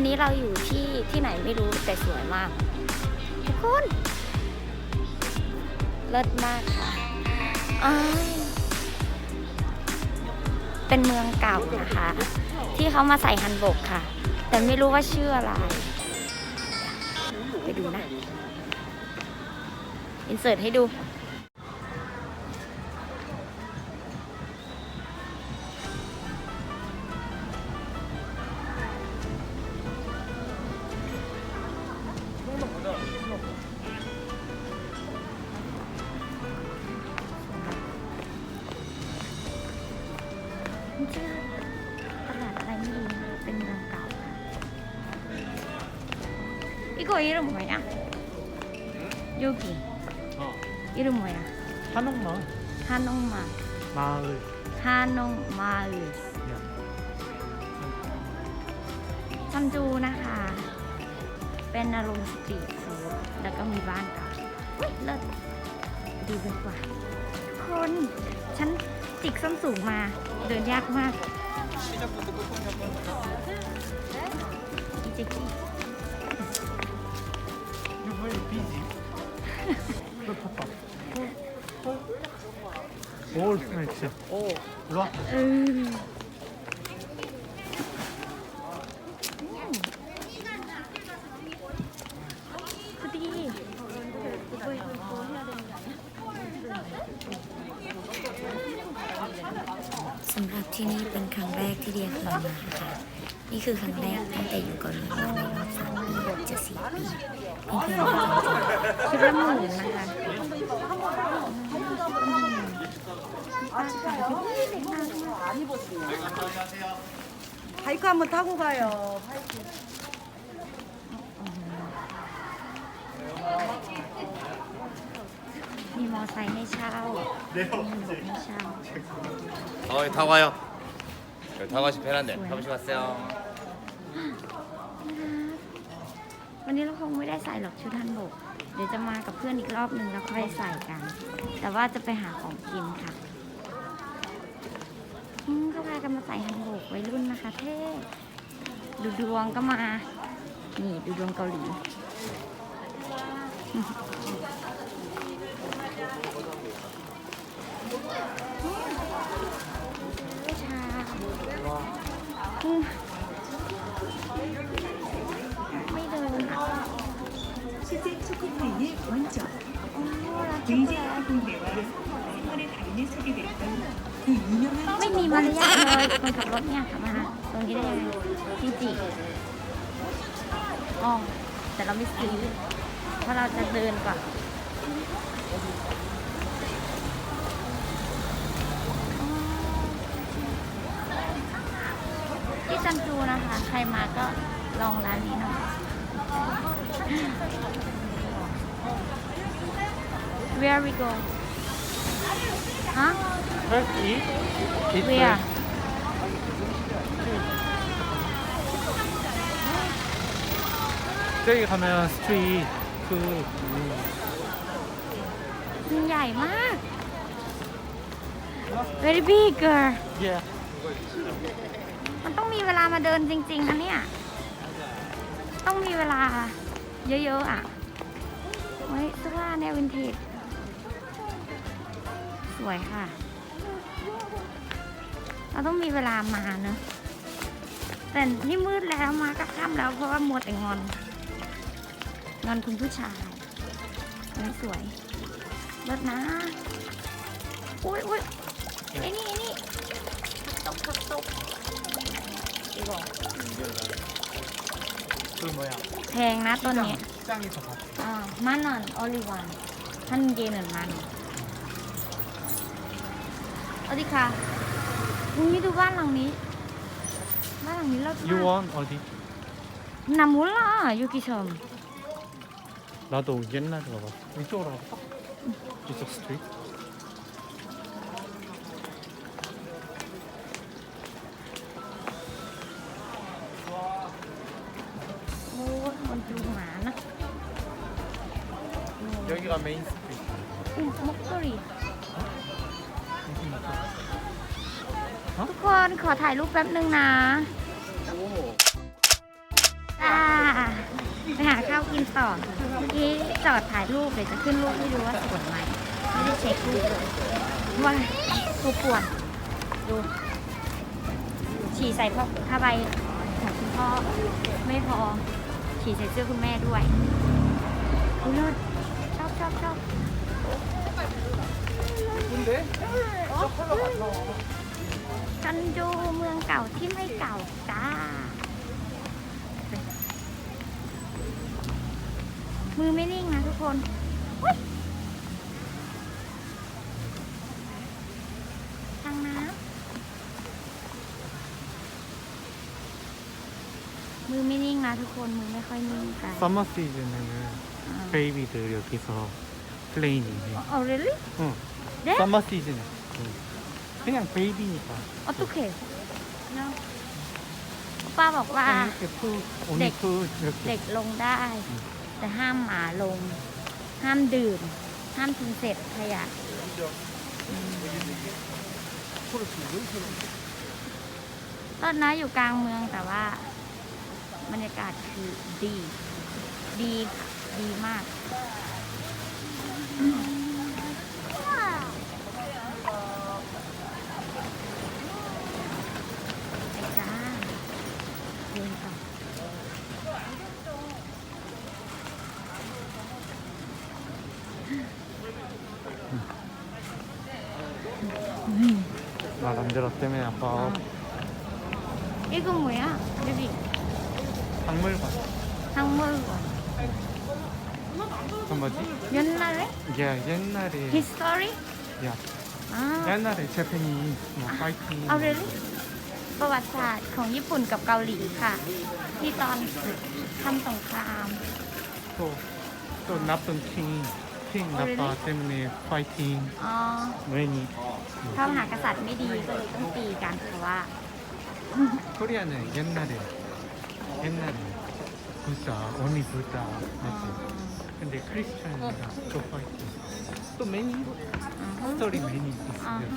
วันนี้เราอยู่ที่ที่ไหนไม่รู้แต่สวยมาก ทุกคนเลิศมากค่ะเป็นเมืองเก่านะคะ ที่เขามาใส่ฮันบกค่ะ แต่ไม่รู้ว่าชื่ออะไร ไปดูนะ อินเสิร์ตให้ดู นชื่อตลาดอะไรไม่รู้นะเป็นเมืองเก่าค่ะ이거 이름 뭐야? 여기 어, 이름 뭐야? 한옥마을 한옥마 마을. 한옥마을 ซัมจูนะคะ เป็นอารมณ์สตรีทฟู้ด แล้วก็มีบ้านค่ะเฮ้ยเลิศดีเป็นกว่า คนฉันติกส้นสูงมาเดินยากมากอีเจ๊กี้โอ้ยไม่ใช่โอ้รอ ที่นี่เป็นครั้งแรกที่เดียเคยมาค่ะ นี่คือครั้งแรกตั้งแต่อยู่เกาหลีมาในรอบสามปีจะสี่ปีเพิ่งเคยมาจริงๆคิดว่าหมื่นนะคะป้าขายที่นี่เด็กมาก 바이크 한번 타고 가요. มีม อไซค์ให้เช่า มีหนบให้เช่า 어, 여기 타고 가요. 여기 타고 가시면 편한데. 타보시고 갔어요. วันนี้เราคงไม่ได้ใส่หรอกชุดฮันบก เดี๋ยวจะมากับเพื่อนอีกรอบหนึ่งแล้วค่อยใส่กัน แต่ว่าจะไปหาของกินค่ะอืมก็พากันมาใส่ฮันบกวัยรุ่นนะคะ เท่ ดูดวงก็มา นี่ดูดวงเกาหลี รักจัง VJ เลย 학원대와 생활의 달인에 소개됐던 그 유명한 ไม่มีมารยาทเลยคนขับรถเนี่ยขับมาตรงนี้ได้ยังไงพี่จิอ๋อแต่เราไม่ซื้อเพราะเราจะเดินก่อนที่ซันจูนะคะ ใครมาก็ลองร้านนี้หน่อย Where we go? ฮะ First eat. Eat Where? first. 저기 가면 스트릿 그 음, มันใหญ่มาก very big girl 예. มันต้องมีเวลามาเดินจริงๆนะเนี่ย ต้องมีเวลาเยอะๆอ่ะเฮ้ยเสื้อผ้าแนววินเทจ สวยค่ะ เราต้องมีเวลามาเนอะแต่นี่มืดแล้วมาก็ค่ำแล้วเพราะว่ามัวแต่งอน งอนคุณผู้ชายนี่สวยรถนะ อุ้ยอุ้ยไอ้นี่ไอ้นี่ตกตกตกอีกบอก 그 뭐야? แพงนะต้นเนี้ย 시장에서 봤어. อ่ามันนอนออ 어디 가? 공이도 반랑니? 나랑 일러줘. 유원 어디? 나 몰라 여기서. 나도 옛날에 가봤어. 이쪽으로 가볼까? 이쪽 스트리트. 뭐, 뭐 여기가 메인 스트리트. 응, 목소리. ทุกคนขอถ่ายรูปแป๊บนึงนะไปหาข้าวกินต่อ เมื่อกี้จอดถ่ายรูปเดี๋ยวจะขึ้นรูปให้ดูว่าสวยไหมไม่ได้เช็ครูปเลยว่าตัวปวดดู ฉี่ใส่พ่อผ้าใบของคุณพ่อไม่พอ ฉี่ใส่เสื้อคุณแม่ด้วยคุณเลิศชอบชอบชอบคุณเด้ 러 같아. กันดูเมืองเก่าที่ไม่เก่าจ้า มือไม่นิ่งนะทุกคนอุ๊ยทางน้ำมือไม่นิ่งนะทุกคน มือไม่ค่อยนิ่งกัน 썸머 시즌에는 베이비들 여기서 플레이닝 해. อ๋อ really 응. 네? 썸머 시즌에. 응. 그냥 베이비니까. ออตุเคเนาะป้าบอกว่า 이렇게 푸, 오니 네. 푸 이렇게. เด็กลงได้ แต่ห้ามหมาลง ห้ามดื่ม ห้ามทิ้งเศษขยะอืมตอนนั้นอยู่กลางเมืองแต่ว่า บรรยากาศคือดี ดีดีมากไป 때문에 아빠 이거 뭐야? 여기 박물관. 박물관. 그 뭐지? 옛날에? 야 옛날에 history? 야 아, 옛날에 재팬이 뭐 파이팅. เอาเลยประวัติศาสตร์ของญี่ปุ่นกับเกาหลีค่ะ ที่ตอนทำสงคราม 또또 나쁜 킹. 킹 어, 나빠 때문에 파이팅. อ๋อ 왜니? พระมหากษัตริย์ไม่ดีก็เลยต้องตีกันเพราะว่า 코리아는 옛날에 옛날에 부다 언니 부다 อ๋อ 맞지? 근데 크리스천이랑 또 파이팅. 또 매니 อ๋อ 스토리 매니 อ๋อ 있어요.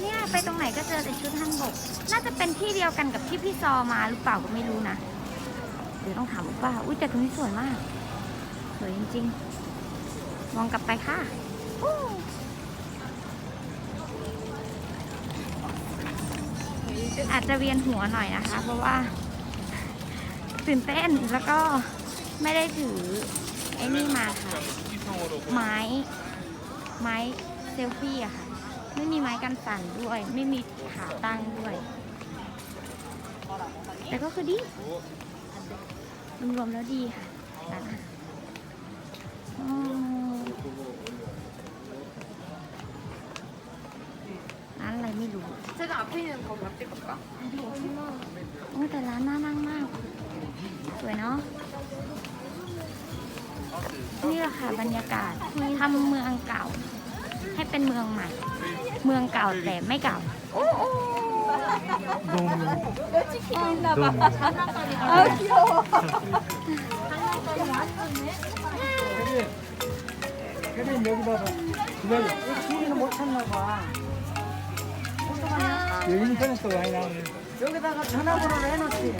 เนี่ยไปตรงไหนก็เจอแต่ชุดฮันบก น่าจะเป็นที่เดียวกันกับที่พี่ซอมาหรือเปล่าก็ไม่รู้นะ เดี๋ยวต้องถามป้าอุ้ยแต่ตรงนี้สวยมาก สวยจริงๆ มองกลับไปค่ะอู้อาจจะเวียนหัวหน่อยนะคะ เพราะว่า ตื่นเต้นแล้วก็ไม่ได้ถือ ไอ้นี่มาค่ะ ไม้ ไม้เซลฟี่อะค่ะ ไม่มีไม้กันสั่นด้วย ไม่มีขาตั้งด้วย แต่ก็คือดี รวมๆแล้วดีค่ะร้านอาหารอืมร้านอะไรไม่รู้ 제가 앞에 있는 거 같이 볼까? โอ้แต่ร้านน่านั่งมาก สวยเนาะ นี่แหละค่ะบรรยากาศทำเมืองเก่า ให้เป็นเมืองใหม่ เมืองเก่าแต่ไม่เก่า 너무 너무 혜린 여기 봐봐. 기다려. 기리는 못 찾나 봐. 여기 인터넷도 많이 나오네. 여기다가 전화번호를 해놓지.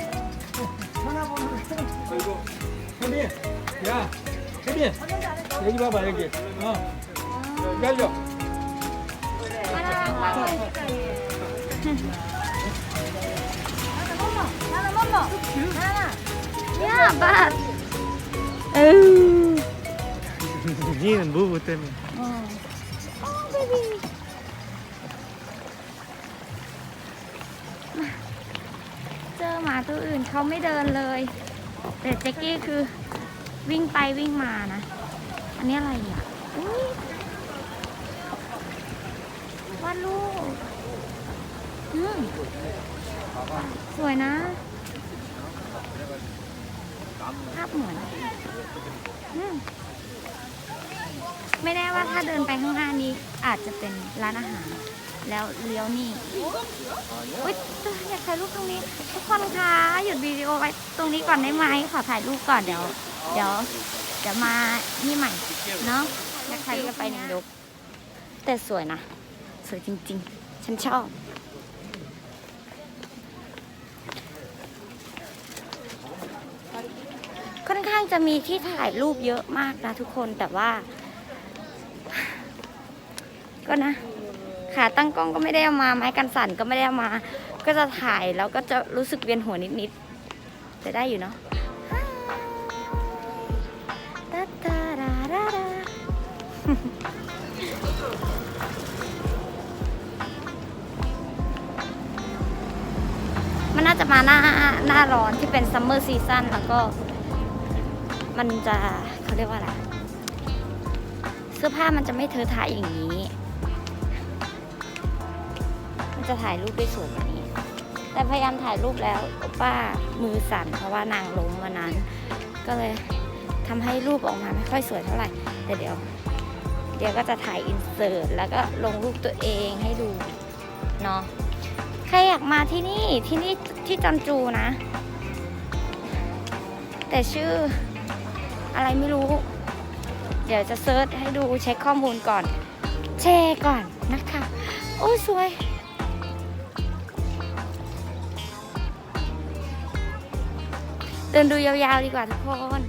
전화번호를 해놓지. 야, 혜린. 여기 봐봐, 여기. 어. 기다려. 야, ย่าบาทเออ Nhìn bố bố tên mình เจอหมาตัวอื่นเขาไม่เดินเลย แต่เจ๊กกี้คือวิ่งไปวิ่งมานะ อันนี้อะไรอะว่าลูก อืมสวยนะ ภาพเหมือนอืมไม่แน่ว่าถ้าเดินไปข้างหน้านี้อาจจะเป็นร้านอาหาร แล้วเลี้ยวนี่อุ้ยอยากถ่ายรูปตรงนี้ ทุกคนคะหยุดวิดีโอไว้ตรงนี้ก่อนได้ไหมขอถ่ายรูปก่อนเดี๋ยว เดี๋ยวเดี๋ยวมานี่ใหม่เนาะอยากถ่ายรูปไปหนึ่งยกแต่สวยนะ สวยจริง ๆ ฉันชอบ ข้างจะมีที่ถ่ายรูปเยอะมากนะทุกคนแต่ว่า ก็นะ ขาตั้งกล้องก็ไม่ได้เอามา ไม้กันสั่นก็ไม่ได้เอามา ก็จะถ่ายแล้วก็จะรู้สึกเวียนหัวนิดๆแต่ได้อยู่เนาะมันน่าจะมาหน้าหน้าร้อนที่เป็นซัมเมอร์ซีซั่นแล้วก็ มันจะเขาเรียกว่าอะไรเสื้อผ้ามันจะไม่เทอะทะอย่างนี้ มันจะถ่ายรูปได้สวยกว่านี้ แต่พยายามถ่ายรูปแล้วป้ามือสั่นเพราะว่านางล้มวันนั้น ก็เลยทำให้รูปออกมาไม่ค่อยสวยเท่าไหร่ แต่เดี๋ยว เดี๋ยวก็จะถ่ายอินเสิร์ตแล้วก็ลงรูปตัวเองให้ดูเนาะใครอยากมาที่นี่ที่นี่ที่จอนจูนะ แต่ชื่อ อะไรไม่รู้ เดี๋ยวจะเซิร์ชให้ดูเช็คข้อมูลก่อน แชร์ก่อนนะคะ โอ้ยสวยเดินดูยาวๆดีกว่าทุกคน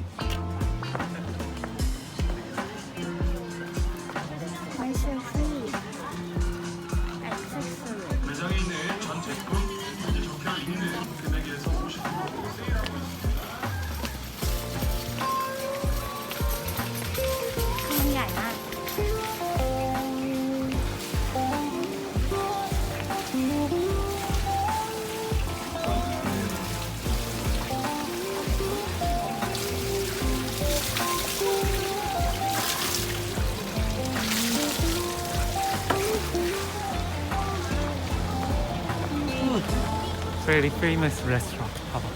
very famous restaurant. 봐봐.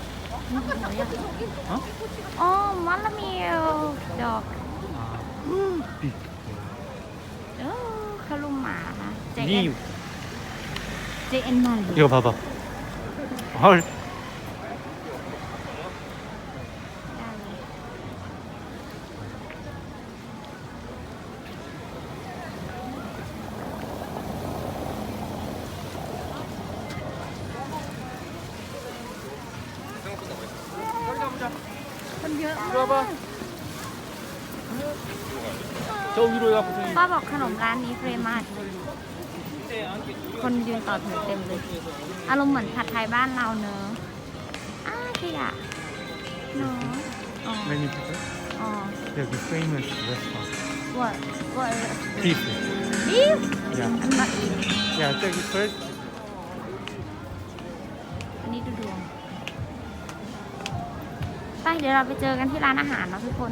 어? Oh, mamma mia. Dog. big. Oh, kaluma. 니 이거 봐봐. 헐. 저 위로 가 보세요. ป้าบอกขนมร้านนี้เฟรมมากคนยืนต่อแถวเต็มเลย อารมณ์เหมือนผัดไทยบ้านเราเนอะอ้าขยะเนอะอ๋อ Many people. อ๋อ 여기 famous restaurant. what what Beef. beef Yeah. I'm not eating Yeah, 저기 first. อันนี้ดูดวงไปเดี๋ยวเราไปเจอกันที่ร้านอาหารเนาะทุกคน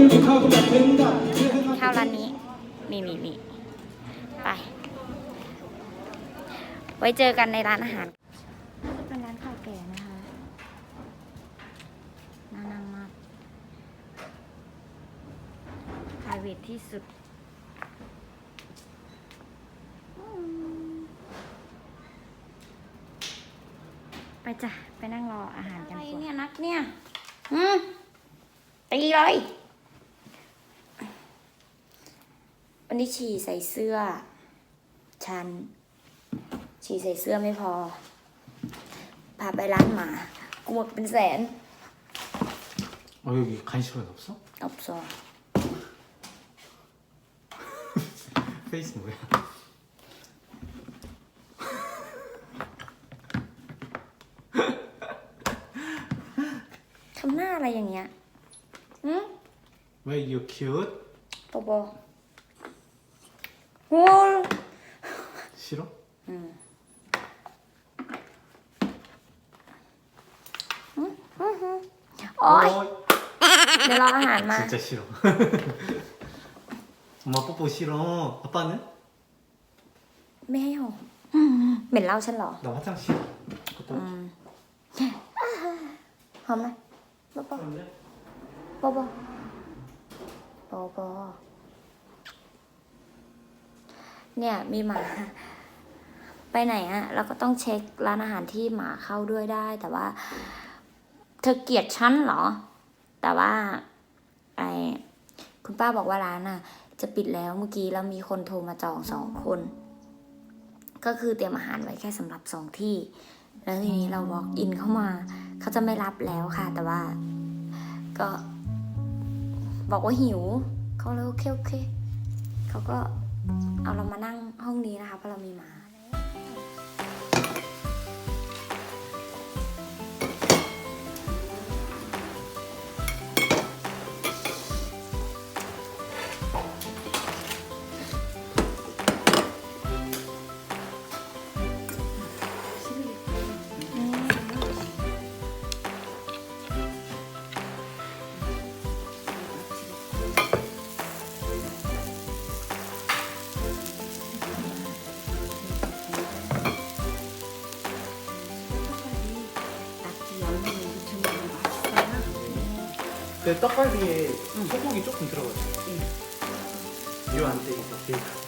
세상ข้าวร้านนี้ มีมีมีไป ไว้เจอกันในร้านอาหารน่าจะเป็นร้านข้าวแก่นะคะน่านั่งมาก p r i v a t ที่สุดอืมไปจ้ะ ไปนั่งรออาหารกันก่อนเนี่ยนักเนี่ย อืมตีเลย วันนี้ฉี่ใส่เสื้อ ฉัน ฉี่ใส่เสื้อไม่พอ พาไปร้านหมา กูหมดเป็นแสน 어 여기 간식은 없어? อบซอ 페이스 뭐야? ทำหน้าอะไรอย่างเงี้ยหืม 왜 you cute? ปอบอ โว้ย 싫어? โอ๊ย 어이, เดี๋ยวรออาหารมา 진짜 싫어. 엄마 뽀뽀 싫어. 아빠는? ไม่ให้หอมเหม็นเหล้าฉันเหรอ 나 화장실. 갔다 อื 올게. ม หอมไหมบอบอบอบอบอบอ เนี่ยมีหมา ไปไหนอะเราก็ต้องเช็คร้านอาหารที่หมาเข้าด้วยได้ แต่ว่า เธอเกลียดฉันเหรอ แต่ว่าไอคุณป้าบอกว่าร้านน่ะจะปิดแล้วเมื่อกี้แล้วมีคนโทรมาจองสองคน ก็คือเตรียมอาหารไว้แค่สำหรับสองที่ แล้วทีนี้เรา walk in เข้ามา เขาจะไม่รับแล้วค่ะ แต่ว่า ก็บอกว่าหิว เขาเลยโอเคโอเค เขาก็ เอาเรามานั่งห้องนี้นะคะเพราะเรามีหมา 내 떡갈비에 소고기 조금 들어가죠. 이 안돼 이거.